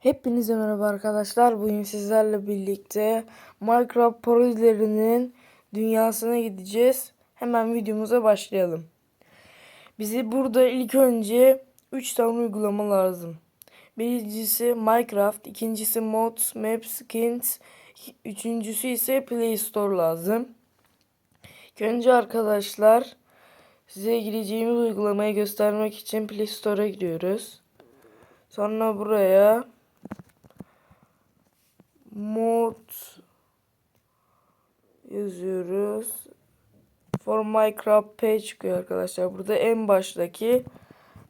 Hepinize merhaba arkadaşlar. Bugün sizlerle birlikte Minecraft parodilerinin dünyasına gideceğiz. Hemen videomuza başlayalım. Bize burada ilk önce 3 tane uygulama lazım. Birincisi Minecraft, ikincisi Mods, Maps, Skins, üçüncüsü ise Play Store lazım. İlk önce arkadaşlar size gireceğimiz uygulamayı göstermek için Play Store'a gidiyoruz. Sonra buraya mod yazıyoruz. For Minecraft page çıkıyor arkadaşlar. Burada en baştaki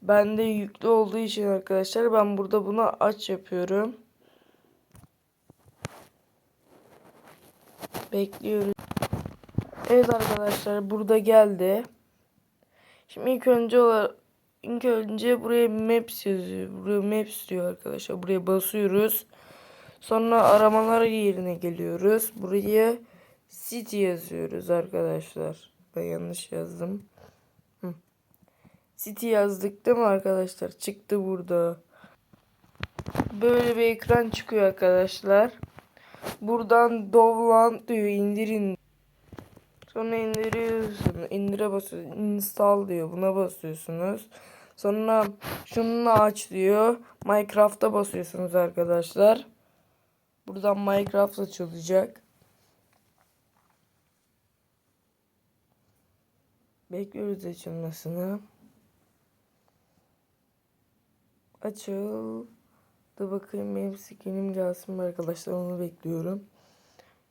bende yüklü olduğu için arkadaşlar ben burada bunu aç yapıyorum. Bekliyoruz. Evet arkadaşlar burada geldi. Şimdi ilk önce ilk önce buraya maps yazıyor. Buraya maps diyor arkadaşlar. Buraya basıyoruz. Sonra aramalar yerine geliyoruz. Buraya city yazıyoruz arkadaşlar. Ben yanlış yazdım. City yazdık değil mi arkadaşlar? Çıktı burada. Böyle bir ekran çıkıyor arkadaşlar. Buradan Dovland diyor indirin. Sonra indiriyorsun. İndire basıyorsun. Install diyor. Buna basıyorsunuz. Sonra şunu aç diyor. Minecraft'a basıyorsunuz arkadaşlar. Buradan Minecraft açılacak. Bekliyoruz açılmasını. Açıl. Da bakayım benim skinim gelsin mi arkadaşlar onu bekliyorum.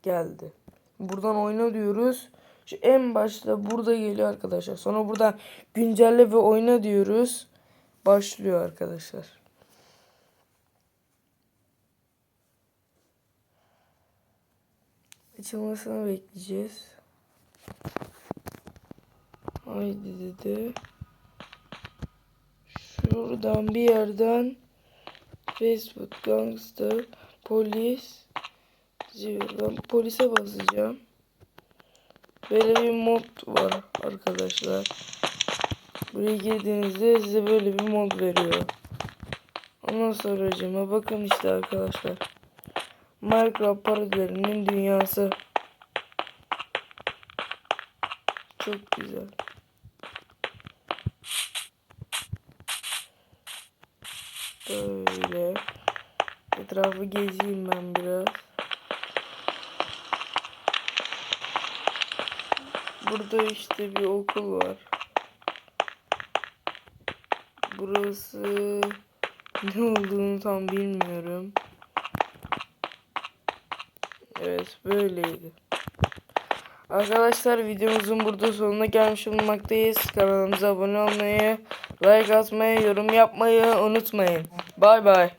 Geldi. Buradan oyna diyoruz. Şu en başta burada geliyor arkadaşlar. Sonra buradan güncelle ve oyna diyoruz. Başlıyor arkadaşlar. Açılmasını bekleyeceğiz. Haydi dedi. Şuradan bir yerden Facebook Gangster Polis. Ben polise basacağım. Böyle bir mod var arkadaşlar. Buraya girdiğinizde size böyle bir mod veriyor. Ondan sonra acıma bakın işte arkadaşlar. Minecraft parodilerinin dünyası. Çok güzel. Böyle. Etrafı gezeyim ben biraz. Burada işte bir okul var. Burası ne olduğunu tam bilmiyorum. Evet böyleydi. Arkadaşlar videomuzun burada sonuna gelmiş bulunmaktayız. Kanalımıza abone olmayı, like atmayı, yorum yapmayı unutmayın. Bay bay.